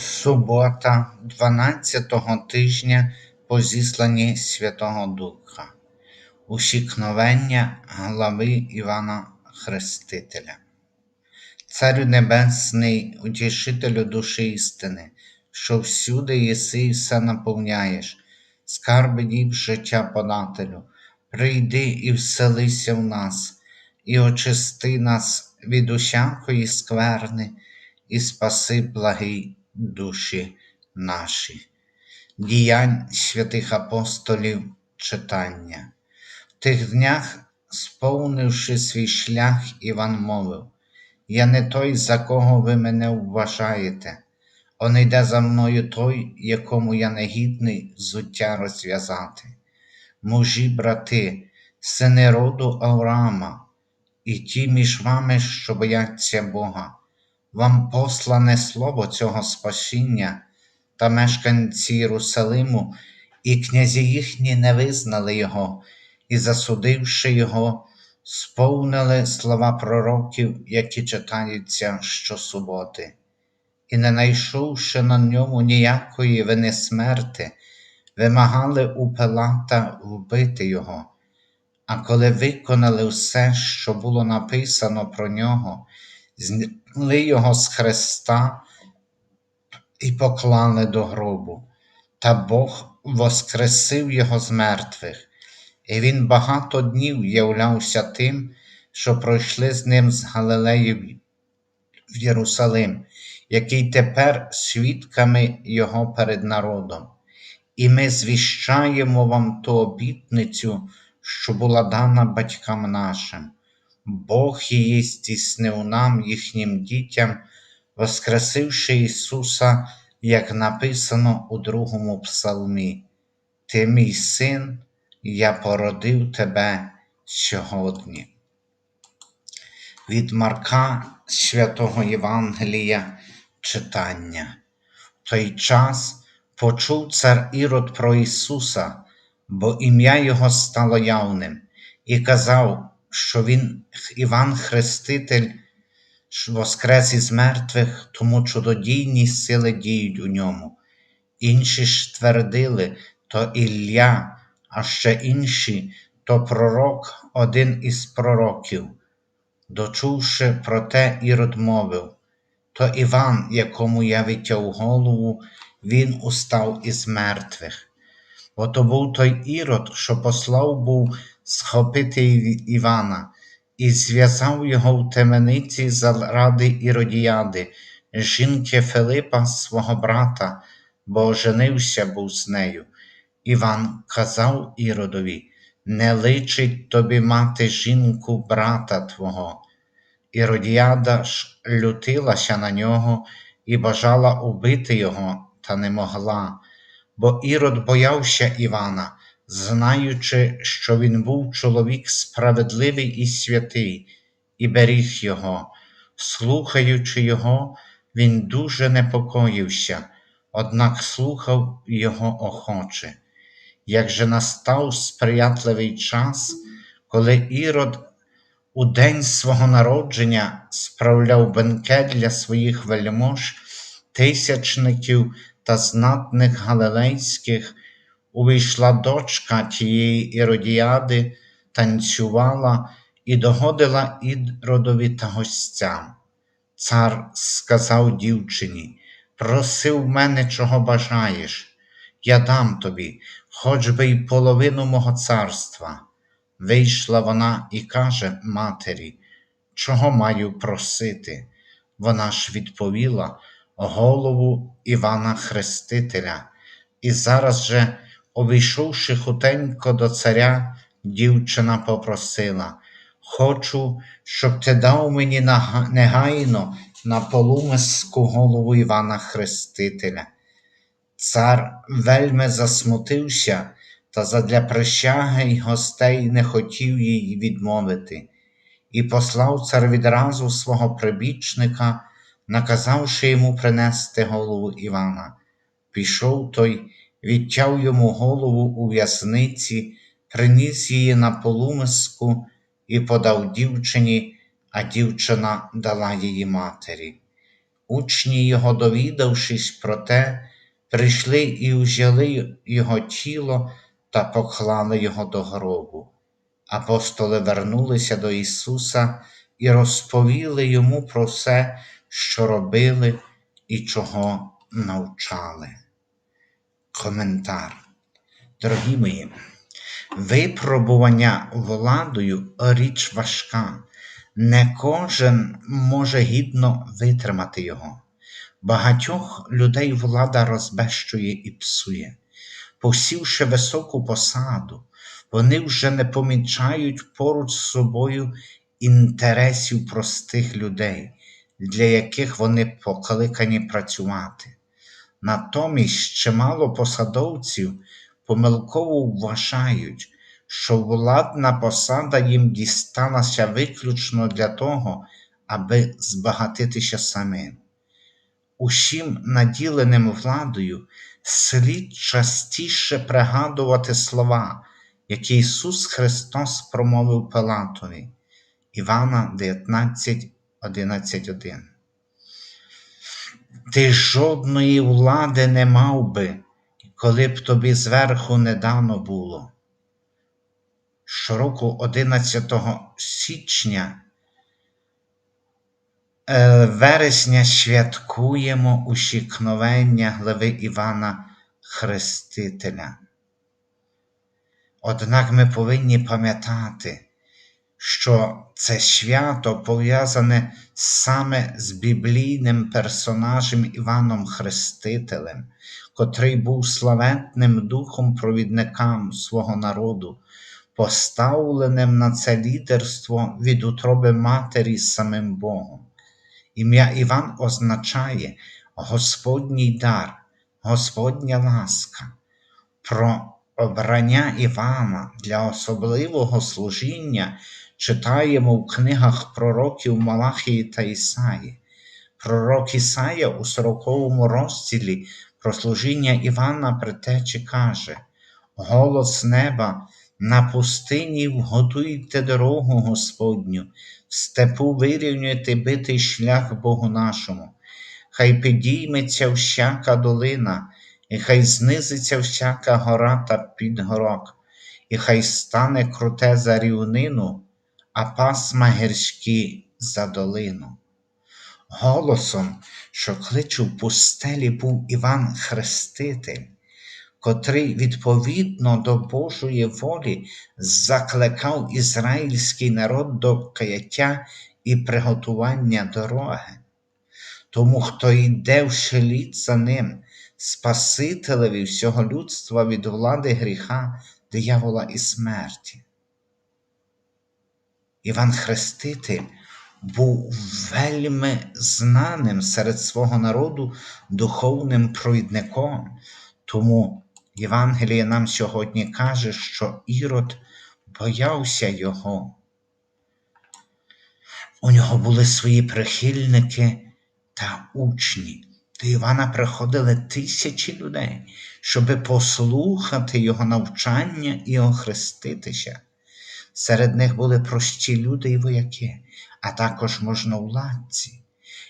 Субота 12-го тижня по зісланні Святого Духа, Усікновення глави Івана Хрестителя. Царю Небесний, утішителю душі істини, що всюди єси і все наповняєш, скарби діб життя подателю, прийди і вселися в нас, і очисти нас від усякої скверни, і спаси благий душі наші. Діянь святих апостолів читання. В тих днях, сповнивши свій шлях, Іван мовив: Я не той, за кого ви мене вважаєте, он йде за мною той, якому я не гідний зуття розв'язати. Мужі, брати, сини роду Авраама, і ті між вами, що бояться Бога вам послане слово цього спасіння, та мешканці Єрусалиму і князі їхні не визнали Його, і, засудивши Його, сповнили слова пророків, які читаються щосуботи. І, не знайшовши на ньому ніякої вини смерти, вимагали у Пилата вбити Його. А коли виконали все, що було написано про нього, зняли його з хреста і поклали до гробу, та Бог воскресив його з мертвих, і він багато днів являвся тим, що пройшли з ним з Галилеї в Єрусалим, який тепер свідками Його перед народом. І ми звіщаємо вам ту обітницю, що була дана батькам нашим. Бог її здійснив нам, їхнім дітям, воскресивши Ісуса, як написано у другому псалмі. Ти мій син, я породив тебе сьогодні. Від Марка Святого Євангелія читання. В той час почув цар Ірод про Ісуса, бо ім'я Його стало явним, і казав, що він, Іван Хреститель, воскрес із мертвих, тому чудодійні сили діють у ньому. Інші ж твердили то Ілля, а ще інші то пророк, один із пророків. Дочувши про те, Ірод мовив то Іван, якому я витяв голову, він устав із мертвих. Бо то був той Ірод, що послав був схопити Івана і зв'язав його в темениці заради Іродіяди, жінки Филипа, свого брата, бо оженився був з нею. Іван казав Іродові: Не личить тобі мати жінку брата твого. Іродіяда ж лютилася на нього і бажала убити його, та не могла, бо Ірод боявся Івана знаючи, що він був чоловік справедливий і святий, і беріг його, слухаючи його, він дуже непокоївся, однак слухав його охоче. Як же настав сприятливий час, коли Ірод у день свого народження справляв бенкет для своїх вельмож, тисячників та знатних галилейських, увійшла дочка тієї Іродіади, танцювала і догодила Іродові та гостям. Цар сказав дівчині, проси в мене, чого бажаєш, я дам тобі, хоч би й половину мого царства. Вийшла вона і каже матері, чого маю просити? Вона ж відповіла голову Івана Хрестителя, і зараз же Обійшовши хутенько до царя, дівчина попросила Хочу, щоб ти дав мені негайно на полумиску голову Івана Хрестителя. Цар вельми засмутився та задля прищаги й гостей не хотів їй відмовити, і послав цар відразу свого прибічника, наказавши йому принести голову Івана. Пішов той відтяв йому голову у в'язниці, приніс її на полумиску і подав дівчині, а дівчина дала її матері. Учні його, довідавшись про те, прийшли і узяли його тіло та поклали його до гробу. Апостоли вернулися до Ісуса і розповіли йому про все, що робили і чого навчали. Коментар. Дорогі мої, випробування владою річ важка. Не кожен може гідно витримати його. Багатьох людей влада розбещує і псує. Посівши високу посаду, вони вже не помічають поруч з собою інтересів простих людей, для яких вони покликані працювати. Натомість чимало посадовців помилково вважають, що владна посада їм дісталася виключно для того, аби збагатитися самим. Усім наділеним владою слід частіше пригадувати слова, які Ісус Христос промовив Пилатові Івана 19, 11.1. Ти жодної влади не мав би, коли б тобі зверху не дано було. Щороку 11 січня е, вересня святкуємо ущікновення глави Івана Хрестителя. Однак ми повинні пам'ятати, що це свято пов'язане саме з біблійним персонажем Іваном Хрестителем, котрий був славетним духом провідникам свого народу, поставленим на це лідерство від утроби матері самим Богом. Ім'я Іван означає Господній дар, Господня ласка. Про обрання Івана для особливого служіння читаємо в книгах пророків Малахії та Ісаї. Пророк Ісая у 40 розділі про служіння Івана Притечі каже: Голос неба на пустині вготуйте дорогу Господню, в степу вирівнюйте битий шлях Богу нашому. Хай підійметься всяка долина, і хай знизиться всяка гора та підгорок, і хай стане круте за рівнину, а пасма гірські за долину. Голосом, що кличе в пустелі, був Іван Хреститель, котрий відповідно до Божої волі закликав ізраїльський народ до каяття і приготування дороги. Тому, хто йде вслід за ним, Спасителеві всього людства від влади гріха, диявола і смерті. Іван Хреститель був вельми знаним серед свого народу духовним провідником, тому Євангеліє нам сьогодні каже, що Ірод боявся його. У нього були свої прихильники та учні. До Івана приходили тисячі людей, щоби послухати його навчання і охреститися. Серед них були прості люди і вояки, а також можновладці.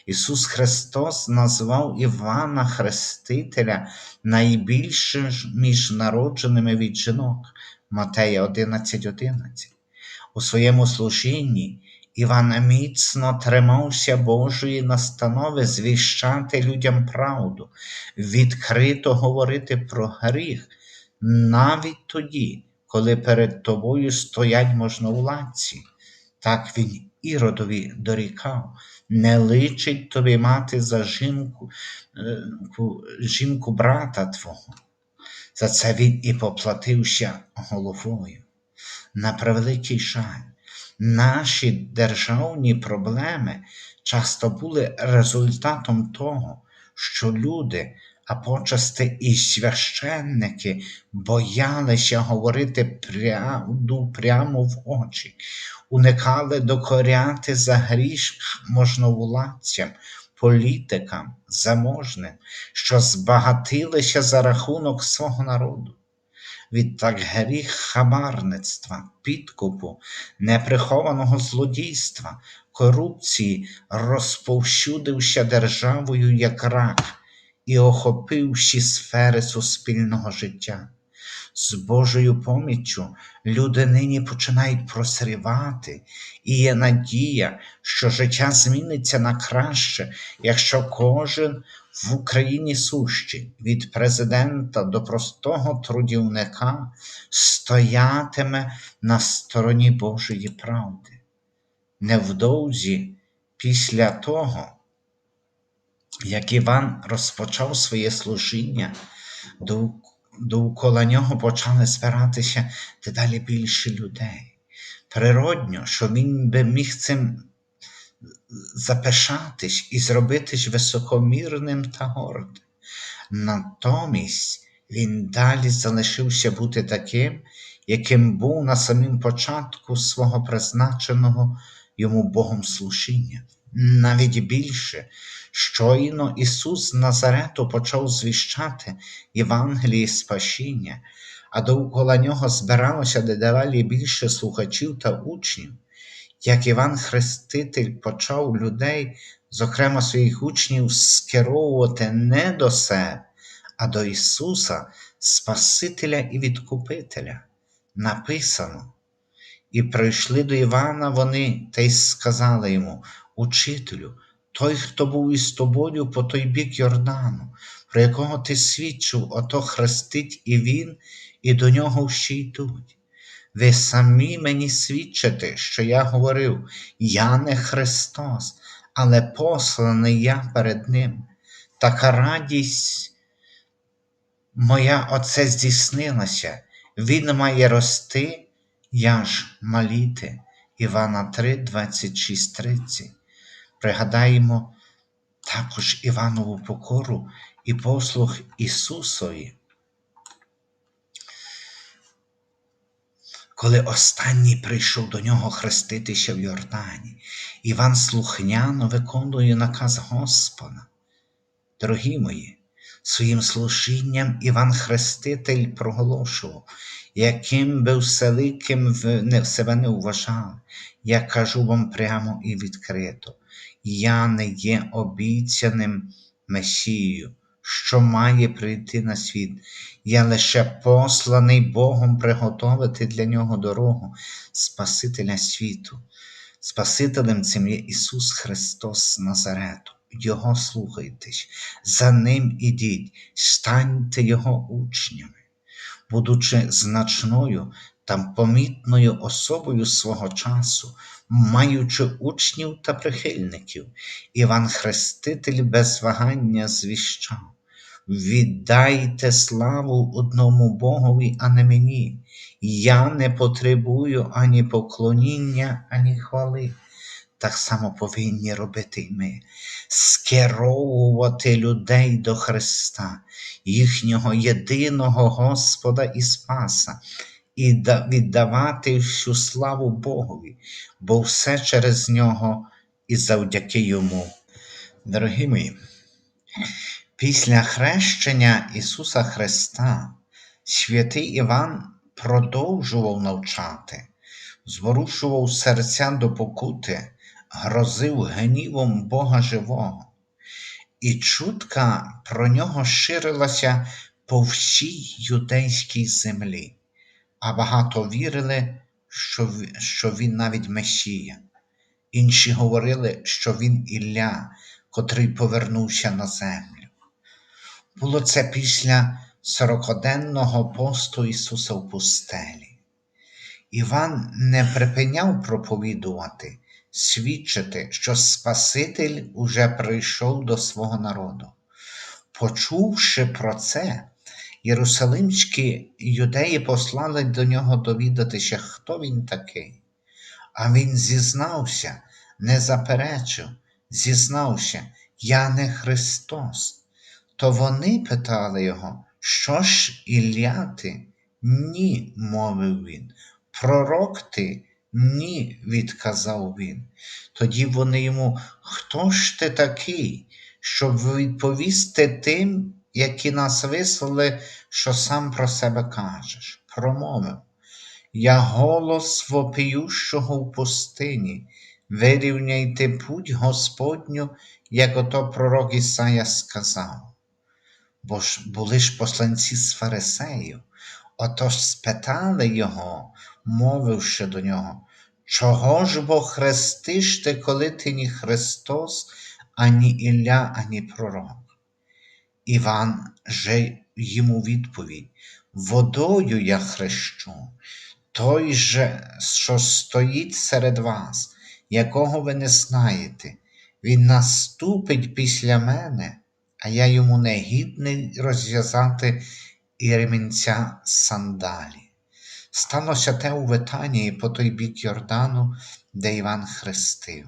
Ісус Христос назвав Івана Хрестителя найбільшим між народженими від жінок Матея 11.11. 11. У своєму служінні Іван міцно тримався Божої настанови звіщати людям правду, відкрито говорити про гріх, навіть тоді, коли перед тобою стоять можновладці. Так він іродові дорікав, не личить тобі мати за жінку, е, жінку брата твого. За це він і поплатився головою. На превеликий жаль, наші державні проблеми часто були результатом того, що люди, а почасти і священники боялися говорити правду прямо в очі, уникали докоряти за гріх можновладцям, політикам, заможним, що збагатилися за рахунок свого народу. Відтак гріх хабарництва, підкупу, неприхованого злодійства, корупції розповсюдився державою як рак і охопив всі сфери суспільного життя. З Божою поміччю люди нині починають просрівати, і є надія, що життя зміниться на краще, якщо кожен в Україні сущий, від президента до простого трудівника, стоятиме на стороні Божої правди. Невдовзі після того, як Іван розпочав своє служіння, до довкола нього почали збиратися дедалі більше людей. Природньо, що він би міг цим запишатись і зробитись високомірним та гордим. Натомість він далі залишився бути таким, яким був на самім початку свого призначеного йому Богом служіння. Навіть більше, щойно Ісус з Назарету почав звіщати Євангелії спасіння, а довкола нього збиралося дедалі більше слухачів та учнів, як Іван Хреститель почав людей, зокрема своїх учнів, скеровувати не до себе, а до Ісуса, Спасителя і Відкупителя. Написано. І прийшли до Івана вони та й сказали йому, Учителю, той, хто був із тобою по той бік Йордану, про якого ти свідчив, ото хрестить і він, і до нього всі йдуть. Ви самі мені свідчите, що я говорив, я не Христос, але посланий я перед Ним. Така радість моя оце здійснилася, Він має рости, я ж маліти. Івана 3, 26, 30. Пригадаємо також Іванову покору і послуг Ісусові. Коли останній прийшов до нього хреститися в Йордані, Іван слухняно виконує наказ Господа. Дорогі мої, своїм служінням Іван Хреститель проголошував, яким би вселиким себе не вважали, я кажу вам прямо і відкрито, я не є обіцяним Месією, що має прийти на світ. Я лише посланий Богом приготовити для нього дорогу, Спасителя світу. Спасителем цим є Ісус Христос Назарету. Його слухайтесь, за Ним ідіть, станьте Його учнями, будучи значною та помітною особою свого часу, маючи учнів та прихильників, Іван Хреститель без вагання звіщав. Віддайте славу одному Богові, а не мені. Я не потребую ані поклоніння, ані хвали. Так само повинні робити ми, скеровувати людей до Христа, їхнього єдиного Господа і Спаса, і віддавати всю славу Богові, бо все через нього і завдяки Йому. Дорогі мої, після хрещення Ісуса Христа святий Іван продовжував навчати, зворушував серця до покути, грозив гнівом Бога Живого. І чутка про нього ширилася по всій юдейській землі а багато вірили, що він навіть Месія. Інші говорили, що він Ілля, котрий повернувся на землю. Було це після сорокоденного посту Ісуса в пустелі. Іван не припиняв проповідувати, свідчити, що Спаситель уже прийшов до свого народу. Почувши про це, Єрусалимські юдеї послали до нього довідатися, хто він такий. А він зізнався, не заперечив, зізнався, я не Христос. То вони питали його, що ж Ілля ти? Ні, мовив він. Пророк ти? Ні, відказав він. Тоді вони йому, хто ж ти такий, щоб відповісти тим, які нас вислали, що сам про себе кажеш, промовив. Я голос вопіющого в пустині, вирівняйте путь Господню, як ото пророк Ісая сказав. Бо ж були ж посланці з фарисеїв, отож спитали його, мовивши до нього, чого ж бо хрестиш ти, коли ти ні Христос, ані Ілля, ані пророк? Іван же йому відповідь: Водою я хрещу, той же, що стоїть серед вас, якого ви не знаєте, він наступить після мене, а я йому не гідний розв'язати і ремінця сандалі. Сталося те у Витанії по той бік Йордану, де Іван хрестив.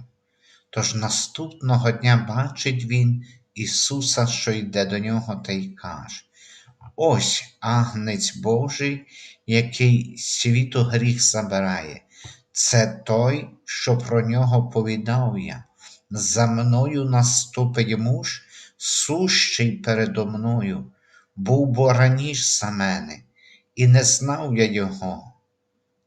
Тож наступного дня бачить він Ісуса, що йде до нього, та й каже: Ось агнець Божий, який світу гріх забирає. Це той, що про нього повідав я. За мною наступить муж, сущий передо мною, був бо раніш за мене, і не знав я його.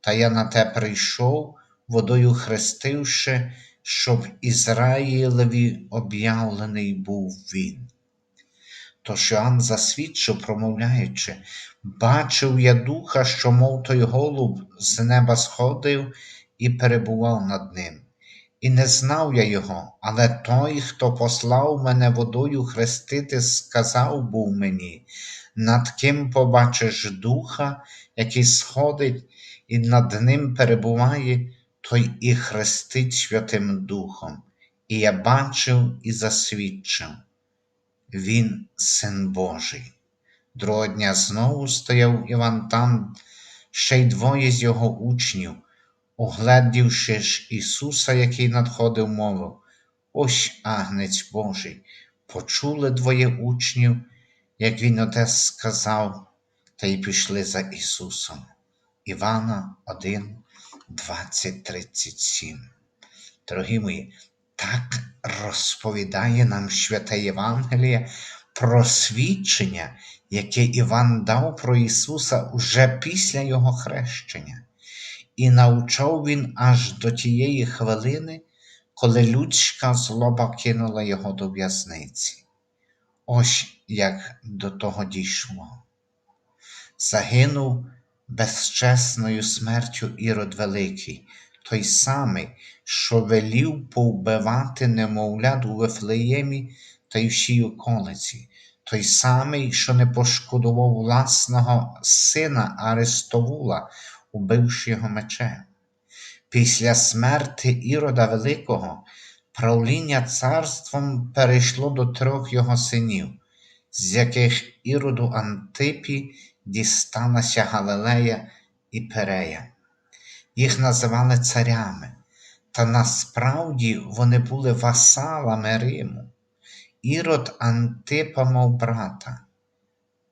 Та я на те прийшов, водою хрестивши, щоб Ізраїлеві об'явлений був він. Тож Іоанн засвідчив, промовляючи, бачив я духа, що, мов той голуб, з неба сходив і перебував над ним. І не знав я його, але той, хто послав мене водою хрестити, сказав був мені, над ким побачиш духа, який сходить і над ним перебуває, той і хрестить Святим Духом. І я бачив і засвідчив. Він син Божий. Другого дня знову стояв Іван там, ще й двоє з його учнів, огледівши ж Ісуса, який надходив, мовив, ось агнець Божий, почули двоє учнів, як він оте сказав, та й пішли за Ісусом. Івана 1, 20, 37. Дорогі мої, так розповідає нам святе Євангеліє про свідчення, яке Іван дав про Ісуса уже після Його хрещення, і навчав він аж до тієї хвилини, коли людська злоба кинула його до в'язниці. Ось як до того дійшло. Загинув безчесною смертю Ірод Великий, той самий, що велів повбивати немовлят у Вифлеємі та й всій околиці, той самий, що не пошкодував власного сина Аристовула, убивши його мечем. Після смерти Ірода Великого правління царством перейшло до трьох його синів, з яких Іроду Антипі дісталася Галилея і Перея. Їх називали царями, та насправді вони були васалами Риму. Ірод Антипа мав брата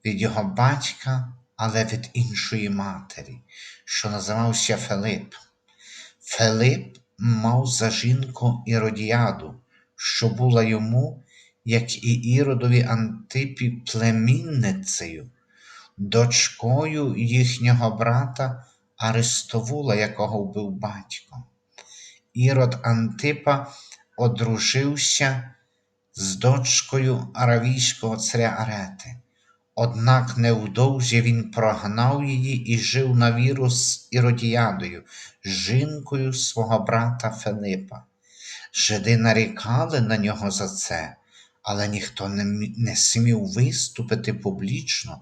від його батька, але від іншої матері, що називався Филип. Филип мав за жінку Іродіаду, що була йому, як і Іродові Антипі, племінницею, дочкою їхнього брата Аристовула, якого вбив батько. Ірод Антипа одружився з дочкою аравійського царя Арети. Однак невдовзі він прогнав її і жив на віру з Іродіадою, жінкою свого брата Филипа. Жиди нарікали на нього за це, але ніхто не, не смів виступити публічно,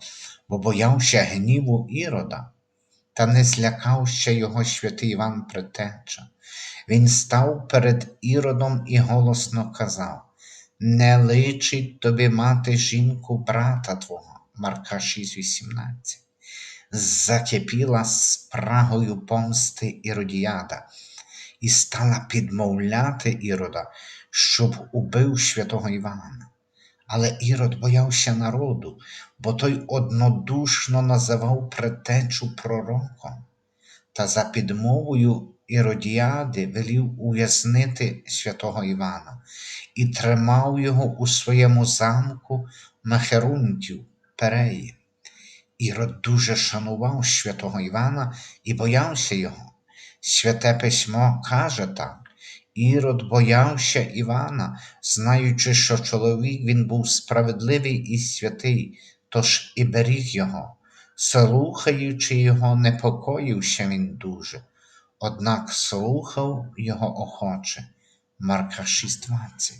бо боявся гніву Ірода. Та не злякався його святий Іван Претеча. Він став перед Іродом і голосно казав: Не личить тобі мати жінку брата твого, Марка 6,18. Закипіла спрагою помсти Іродіяда і стала підмовляти Ірода, щоб убив святого Івана. Але Ірод боявся народу, бо той однодушно називав претечу пророком, та за підмовою Іродіади велів ув'язнити святого Івана і тримав його у своєму замку Мехерунтів Переї. Ірод дуже шанував святого Івана і боявся його. Святе письмо каже так, Ірод боявся Івана, знаючи, що чоловік він був справедливий і святий, тож і беріг його. Слухаючи його, непокоївся він дуже, однак слухав його охоче. Марка 6.20.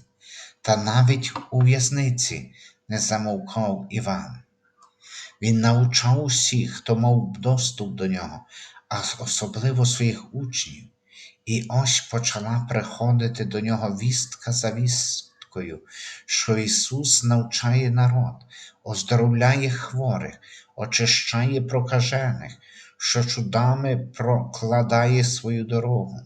Та навіть у в'язниці не замовкав Іван. Він навчав усіх, хто мав доступ до нього, а особливо своїх учнів. І ось почала приходити до нього вістка за вісткою, що Ісус навчає народ, оздоровляє хворих, очищає прокажених, що чудами прокладає свою дорогу.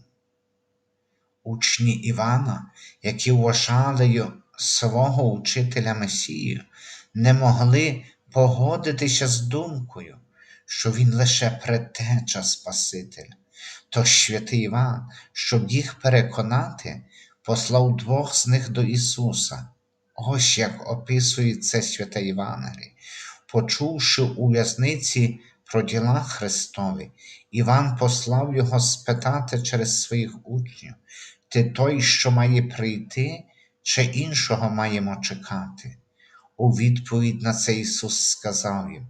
Учні Івана, які вважали свого учителя Месію, не могли погодитися з думкою, що він лише предтеча Спасителя. Тож святий Іван, щоб їх переконати, послав двох з них до Ісуса. Ось як описує це святе Євангеліє. Почувши у в'язниці про діла Христові, Іван послав його спитати через своїх учнів, ти той, що має прийти, чи іншого маємо чекати? У відповідь на це Ісус сказав їм: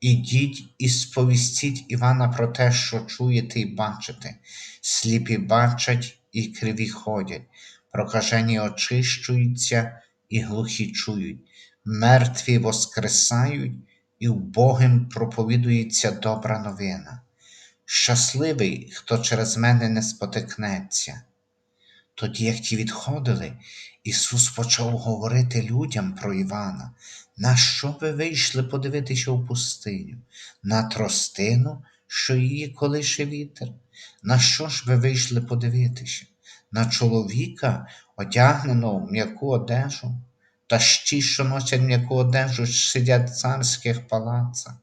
Ідіть і сповістіть Івана про те, що чуєте і бачите, сліпі бачать і криві ходять, прокажені очищуються і глухі чують, мертві воскресають, і вбогим проповідується добра новина. Щасливий, хто через мене не спотикнеться. Тоді, як ті відходили, Ісус почав говорити людям про Івана. На що ви вийшли подивитися у пустиню? На тростину, що її колише вітер? На що ж ви вийшли подивитися? На чоловіка, одягненого в м'яку одежу? Та ж ті, що носять м'яку одежу, сидять в царських палацах.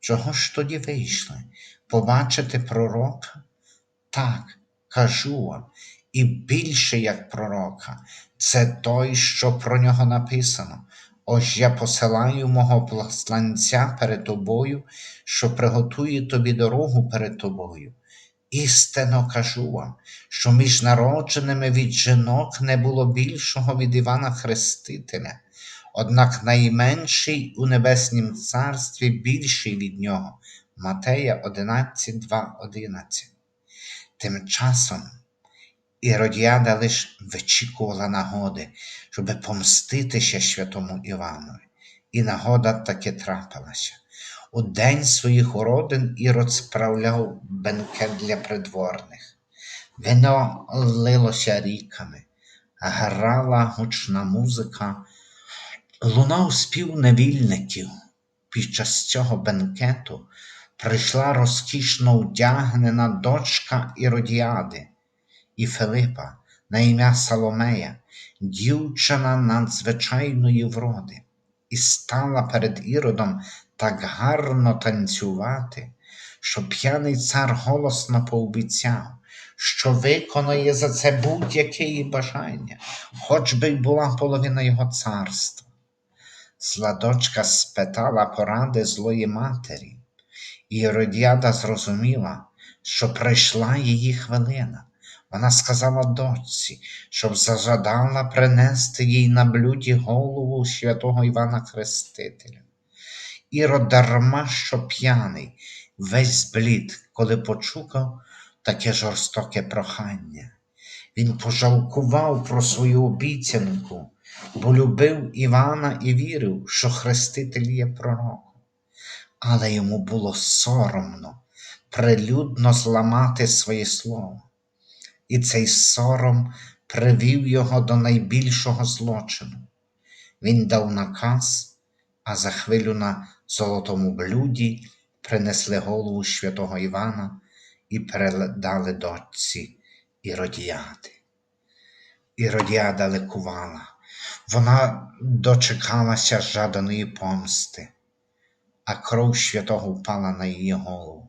Чого ж тоді вийшли? Побачити пророка? Так, кажу вам, і більше як пророка, це той, що про нього написано. Ось я посилаю мого посланця перед тобою, що приготує тобі дорогу перед тобою. Істинно кажу вам, що між народженими від жінок не було більшого від Івана Хрестителя, однак найменший у небеснім царстві більший від нього. Матея 11, 2, 11. Тим часом Іродіада лиш вичікувала нагоди, щоб помститися святому Іванові. І нагода таки трапилася. У день своїх уродин Ірод справляв бенкет для придворних. Вино лилося ріками, грала гучна музика, лунав спів невільників. Під час цього бенкету прийшла розкішно вдягнена дочка Іродіади і Филипа на ім'я Соломея, дівчина надзвичайної вроди, і стала перед Іродом так гарно танцювати, що п'яний цар голосно пообіцяв, що виконає за це будь-яке її бажання, хоч би й була половина його царства. Зла дочка спитала поради злої матері, і Іродіада зрозуміла, що прийшла її хвилина. Вона сказала дочці, щоб зажадала принести їй на блюді голову святого Івана Хрестителя. Ірод дарма що п'яний, весь зблід, коли почукав таке жорстоке прохання. Він пожалкував про свою обіцянку, бо любив Івана і вірив, що Хреститель є пророком. Але йому було соромно прилюдно зламати своє слово. І цей сором привів його до найбільшого злочину. Він дав наказ, а за хвилю на золотому блюді принесли голову святого Івана і передали дочці Іродіади. Іродіада ликувала, вона дочекалася жаданої помсти, а кров святого впала на її голову,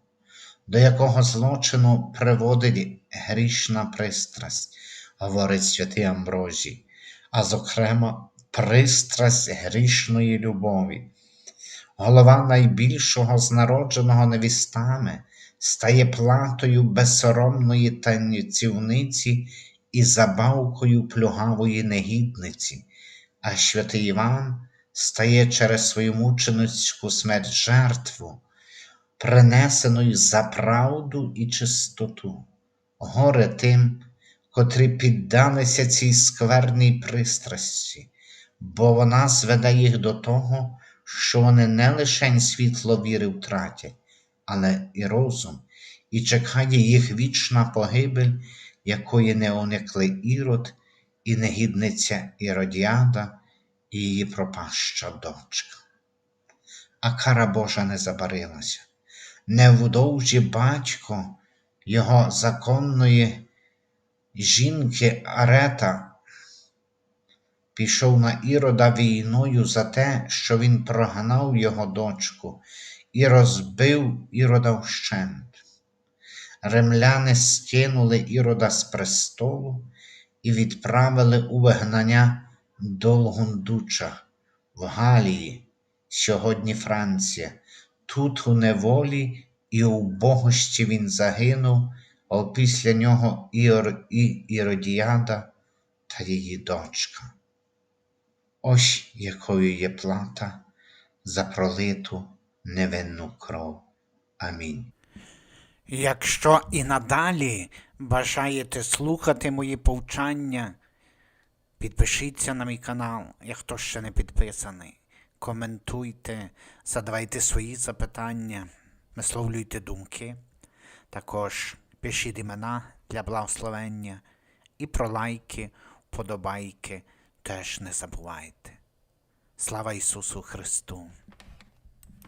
до якого злочину приводить грішна пристрасть, говорить святий Амброзій, а зокрема, пристрасть грішної любові. Голова найбільшого з народженого невістами стає платою безсоромної танцівниці і забавкою плюгавої негідниці, а святий Іван стає через свою мученицьку смерть жертву, принесеною за правду і чистоту. Горе тим, котрі піддалися цій скверній пристрасті, бо вона зведе їх до того, що вони не лише світло віри втратять, але і розум, і чекає їх вічна погибель, якої не уникли Ірод і негідниця Іродіада і її пропаща дочка. А кара Божа не забарилася. Невдовзі батько його законної жінки Арета пішов на Ірода війною за те, що він прогнав його дочку і розбив Ірода вщент. Римляни скинули Ірода з престолу і відправили у вигнання до Лгундуча в Галії, сьогодні Франція. Тут у неволі і у богощі він загинув, а після нього Іор і Іродіада та її дочка. Ось якою є плата за пролиту невинну кров. Амінь. Якщо і надалі бажаєте слухати мої повчання, підпишіться на мій канал, як хто ще не підписаний. Коментуйте, задавайте свої запитання, висловлюйте думки. Також пишіть імена для благословення і про лайки, вподобайки теж не забувайте. Слава Ісусу Христу!